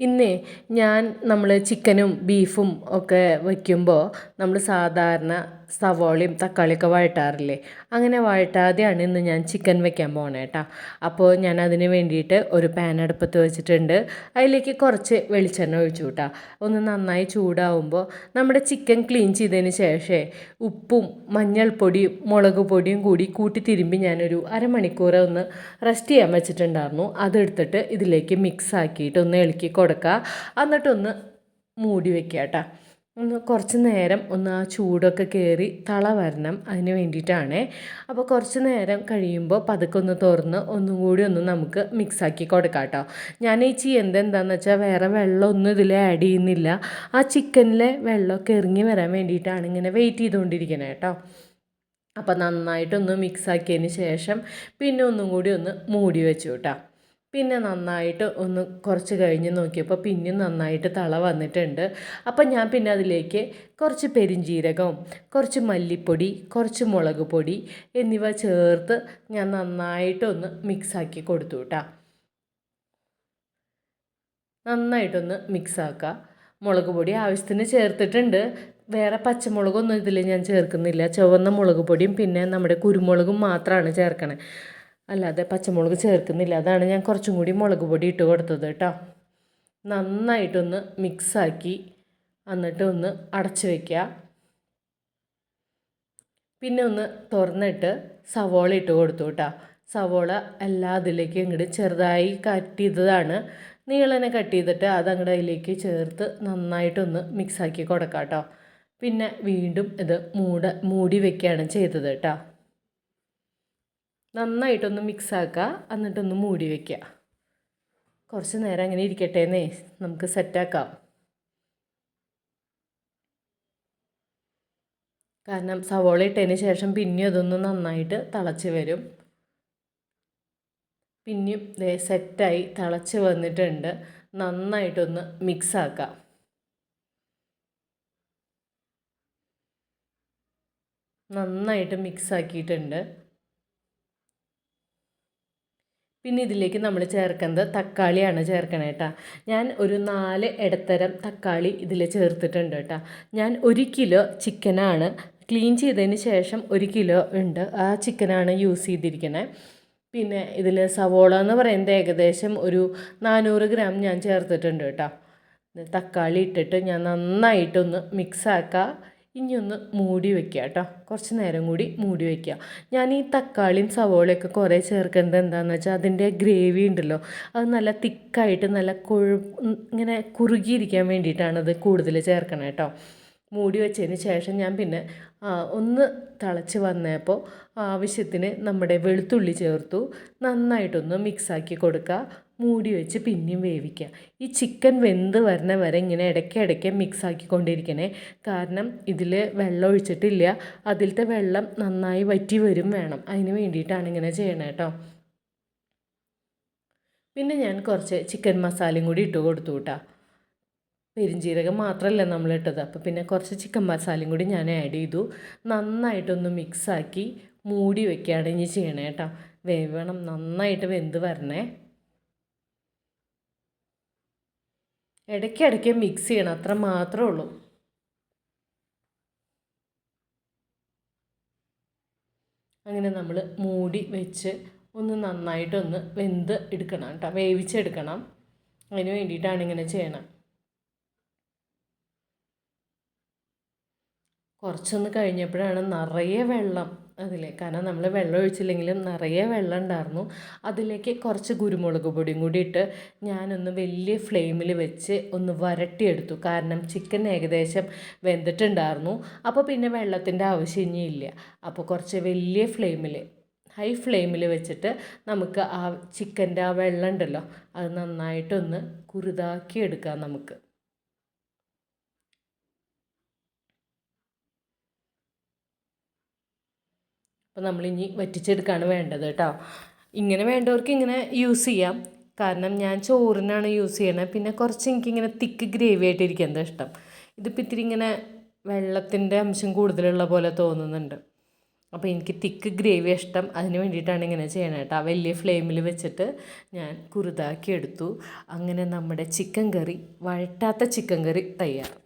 ഇന്നേ ഞാൻ നമ്മൾ ചിക്കനും ബീഫും ഒക്കെ വയ്ക്കുമ്പോൾ നമ്മൾ സാധാരണ സവോളയും തക്കാളിയൊക്കെ വഴട്ടാറില്ലേ അങ്ങനെ വഴട്ടാതെയാണ് ഇന്ന് ഞാൻ ചിക്കൻ വെക്കാൻ പോകണേ കേട്ടോ അപ്പോൾ ഞാൻ അതിന് വേണ്ടിയിട്ട് ഒരു പാൻ അടുപ്പത്ത് വെച്ചിട്ടുണ്ട്. അതിലേക്ക് കുറച്ച് വെളിച്ചെണ്ണ ഒഴിച്ചു കൂട്ടാ ഒന്ന് നന്നായി ചൂടാവുമ്പോൾ നമ്മുടെ ചിക്കൻ ക്ലീൻ ചെയ്തതിന് ശേഷം ഉപ്പും മഞ്ഞൾപ്പൊടിയും മുളക് പൊടിയും കൂടി കൂട്ടി തിരുമ്പി ഞാനൊരു അരമണിക്കൂർ ഒന്ന് റെസ്റ്റ് ചെയ്യാൻ വെച്ചിട്ടുണ്ടായിരുന്നു. അതെടുത്തിട്ട് ഇതിലേക്ക് മിക്സ് ആക്കിയിട്ട് ഒന്ന് ഇളക്കി കൊടുക്കുക എന്നിട്ടൊന്ന് മൂടി വെക്കുക കേട്ടോ ഒന്ന് കുറച്ച് നേരം ഒന്ന് ആ ചൂടൊക്കെ കയറി തള വരണം അതിന് വേണ്ടിയിട്ടാണ്. അപ്പോൾ കുറച്ച് നേരം കഴിയുമ്പോൾ പതുക്കെ ഒന്ന് തുറന്ന് ഒന്നും കൂടി ഒന്ന് നമുക്ക് മിക്സാക്കി കൊടുക്കാം കേട്ടോ. ഞാൻ ഈ ചീ എന്താണെന്ന് വെച്ചാൽ വേറെ വെള്ളമൊന്നും ഇതിൽ ആഡ് ചെയ്യുന്നില്ല. ആ ചിക്കനിലെ വെള്ളമൊക്കെ ഇറങ്ങി വരാൻ വേണ്ടിയിട്ടാണ് ഇങ്ങനെ വെയിറ്റ് ചെയ്തുകൊണ്ടിരിക്കുന്നത് കേട്ടോ. അപ്പോൾ നന്നായിട്ടൊന്ന് മിക്സാക്കിയതിന് ശേഷം പിന്നെ ഒന്നും കൂടി ഒന്ന് മൂടി വെച്ചു കേട്ടോ. പിന്നെ നന്നായിട്ട് ഒന്ന് കുറച്ച് കഴിഞ്ഞ് നോക്കിയപ്പോൾ പിന്നെയും നന്നായിട്ട് തള വന്നിട്ടുണ്ട്. അപ്പം ഞാൻ പിന്നെ അതിലേക്ക് കുറച്ച് പെരിഞ്ജീരകവും കുറച്ച് മല്ലിപ്പൊടി കുറച്ച് മുളക് പൊടി എന്നിവ ചേർത്ത് ഞാൻ നന്നായിട്ടൊന്ന് മിക്സാക്കി കൊടുത്തു കേട്ടോ. നന്നായിട്ടൊന്ന് മിക്സാക്കുക. മുളക് പൊടി ആവശ്യത്തിന് ചേർത്തിട്ടുണ്ട്. വേറെ പച്ചമുളകൊന്നും ഇതിൽ ഞാൻ ചേർക്കുന്നില്ല. ചുവന്ന മുളക് പൊടിയും പിന്നെ നമ്മുടെ കുരുമുളകും മാത്രമാണ് ചേർക്കണേ. അല്ലാതെ പച്ചമുളക് ചേർക്കുന്നില്ല. അതാണ് ഞാൻ കുറച്ചും കൂടി മുളക് പൊടി ഇട്ട് കൊടുത്തത് കേട്ടോ. നന്നായിട്ടൊന്ന് മിക്സാക്കി എന്നിട്ട് ഒന്ന് അടച്ചു വയ്ക്കുക പിന്നെ ഒന്ന് തുറന്നിട്ട് സവോള ഇട്ട് കൊടുത്തു കേട്ടോ. സവോള എല്ലാ അതിലേക്കും ഇങ്ങോട്ട് ചെറുതായി കട്ട് ചെയ്തതാണ്. നീളനെ കട്ട് ചെയ്തിട്ട് അത് അങ്ങോട്ട് അതിലേക്ക് ചേർത്ത് നന്നായിട്ടൊന്ന് മിക്സാക്കി കൊടുക്കാം കേട്ടോ. പിന്നെ വീണ്ടും ഇത് മൂട മൂടി വെക്കുകയാണ് ചെയ്തത് കേട്ടോ. നന്നായിട്ടൊന്ന് മിക്സ് ആക്കുക എന്നിട്ടൊന്ന് മൂടി വയ്ക്കുക കുറച്ച് നേരം അങ്ങനെ ഇരിക്കട്ടെ എന്നേ നമുക്ക് സെറ്റാക്കാം. കാരണം സവോള ഇട്ടതിന് ശേഷം പിന്നെയും അതൊന്ന് നന്നായിട്ട് തിളച്ച് വരും. പിന്നെയും സെറ്റായി തിളച്ച് വന്നിട്ടുണ്ട്. നന്നായിട്ടൊന്ന് മിക്സ് ആക്കാം നന്നായിട്ട് മിക്സ് ആക്കിയിട്ടുണ്ട് പിന്നെ ഇതിലേക്ക് നമ്മൾ ചേർക്കുന്നത് തക്കാളിയാണ് ചേർക്കണേ കേട്ടോ ഞാൻ ഒരു നാല് ഇടത്തരം തക്കാളി ഇതിൽ ചേർത്തിട്ടുണ്ട് കേട്ടോ ഞാൻ ഒരു കിലോ ചിക്കനാണ് ക്ലീൻ ചെയ്തതിന് ശേഷം ഒരു കിലോ ഉണ്ട് ആ ചിക്കനാണ് യൂസ് ചെയ്തിരിക്കുന്നത് പിന്നെ ഇതിൽ സവോള എന്ന് പറയുന്നത് ഏകദേശം ഒരു നാനൂറ് ഗ്രാം ഞാൻ ചേർത്തിട്ടുണ്ട് കേട്ടോ തക്കാളി ഇട്ടിട്ട് ഞാൻ നന്നായിട്ടൊന്ന് മിക്സാക്കുക ഇനി ഒന്ന് മൂടി വെക്കുക കേട്ടോ. കുറച്ച് നേരം കൂടി മൂടി വെക്കുക. ഞാൻ ഈ തക്കാളിയും സവോളയൊക്കെ കുറേ ചേർക്കേണ്ടത് എന്താണെന്ന് വെച്ചാൽ അതിന്റെ ഗ്രേവി ഉണ്ടല്ലോ. അത് നല്ല തിക്കായിട്ട് നല്ല കൊഴു ഇങ്ങനെ കുറുകിയിരിക്കാൻ വേണ്ടിയിട്ടാണ് അത് കൂടുതൽ ചേർക്കണം കേട്ടോ. മൂടി വെച്ചതിന് ശേഷം ഞാൻ പിന്നെ ഒന്ന് തിളച്ച് വന്നപ്പോൾ ആവശ്യത്തിന് നമ്മുടെ വെളുത്തുള്ളി ചേർത്തു. നന്നായിട്ടൊന്ന് മിക്സാക്കി കൊടുക്കുക. മൂടി വെച്ച് പിന്നെയും വേവിക്കുക. ഈ ചിക്കൻ വെന്ത് വരണ വരെ ഇങ്ങനെ ഇടയ്ക്ക് ഇടയ്ക്ക് മിക്സ് ആക്കിക്കൊണ്ടിരിക്കണേ. കാരണം ഇതിൽ വെള്ളം ഒഴിച്ചിട്ടില്ല. അതിലത്തെ വെള്ളം നന്നായി വറ്റി വരും വേണം. അതിന് വേണ്ടിയിട്ടാണ് ഇങ്ങനെ ചെയ്യണേ കേട്ടോ പിന്നെ ഞാൻ കുറച്ച് ചിക്കൻ മസാലയും കൂടി ഇട്ട് കൊടുത്തു കേട്ടോ പെരിഞ്ജീരകം മാത്രമല്ല നമ്മൾ ഇട്ടത്. അപ്പോൾ പിന്നെ കുറച്ച് ചിക്കൻ മസാലയും കൂടി ഞാൻ ആഡ് ചെയ്തു. നന്നായിട്ടൊന്ന് മിക്സാക്കി മൂടി വെക്കുകയാണ് ഇനി ചെയ്യണേ കേട്ടോ വേവണം. നന്നായിട്ട് വെന്ത് വരണേ. ഇടയ്ക്കിടയ്ക്ക് മിക്സ് ചെയ്യണം. അത്ര മാത്രമേ ഉള്ളൂ. അങ്ങനെ നമ്മൾ മൂടി വെച്ച് ഒന്ന് നന്നായിട്ടൊന്ന് വെന്ത് എടുക്കണം കേട്ടോ. വേവിച്ചെടുക്കണം. അതിന് വേണ്ടിയിട്ടാണ് ഇങ്ങനെ ചെയ്യണം കുറച്ചൊന്ന് കഴിഞ്ഞപ്പോഴാണ് നിറയെ വെള്ളം. അതിൽ കാരണം നമ്മൾ വെള്ളം ഒഴിച്ചില്ലെങ്കിലും നിറയെ വെള്ളം ഉണ്ടായിരുന്നു. അതിലേക്ക് കുറച്ച് കുരുമുളക് പൊടിയും കൂടി ഇട്ട് ഞാനൊന്ന് വലിയ ഫ്ലെയിമിൽ വെച്ച് ഒന്ന് വരട്ടിയെടുത്തു. കാരണം ചിക്കൻ ഏകദേശം വെന്തിട്ടുണ്ടായിരുന്നു. അപ്പോൾ പിന്നെ വെള്ളത്തിന്റെ ആവശ്യം ഇനിയില്ല അപ്പോൾ കുറച്ച് വലിയ ഫ്ലെയിമിൽ ഹൈ ഫ്ലെയിമിൽ വെച്ചിട്ട് നമുക്ക് ആ ചിക്കന്റെ ആ വെള്ളം ഉണ്ടല്ലോ അത് നന്നായിട്ടൊന്ന് കുറുതാക്കി എടുക്കാം നമുക്ക്. അപ്പോൾ നമ്മളിനി വറ്റിച്ചെടുക്കുകയാണ് വേണ്ടത് കേട്ടോ. ഇങ്ങനെ വേണ്ടവർക്ക് ഇങ്ങനെ യൂസ് ചെയ്യാം. കാരണം ഞാൻ ചോറിനാണ് യൂസ് ചെയ്യണത് പിന്നെ കുറച്ച് എനിക്കിങ്ങനെ തിക്ക് ഗ്രേവി ആയിട്ട് എന്താ ഇഷ്ടം? ഇതിപ്പോൾ ഇത്തിരി ഇങ്ങനെ വെള്ളത്തിന്റെ അംശം കൂടുതലുള്ള പോലെ തോന്നുന്നുണ്ട്. അപ്പോൾ എനിക്ക് തിക്ക് ഗ്രേവി ഇഷ്ടം. അതിന് വേണ്ടിയിട്ടാണ് ഇങ്ങനെ ചെയ്യണത് കേട്ടോ. വലിയ ഫ്ലെയിമിൽ വെച്ചിട്ട് ഞാൻ കുറുതാക്കി എടുത്തു. അങ്ങനെ നമ്മുടെ ചിക്കൻ കറി വഴറ്റാത്ത ചിക്കൻ കറി തയ്യാർ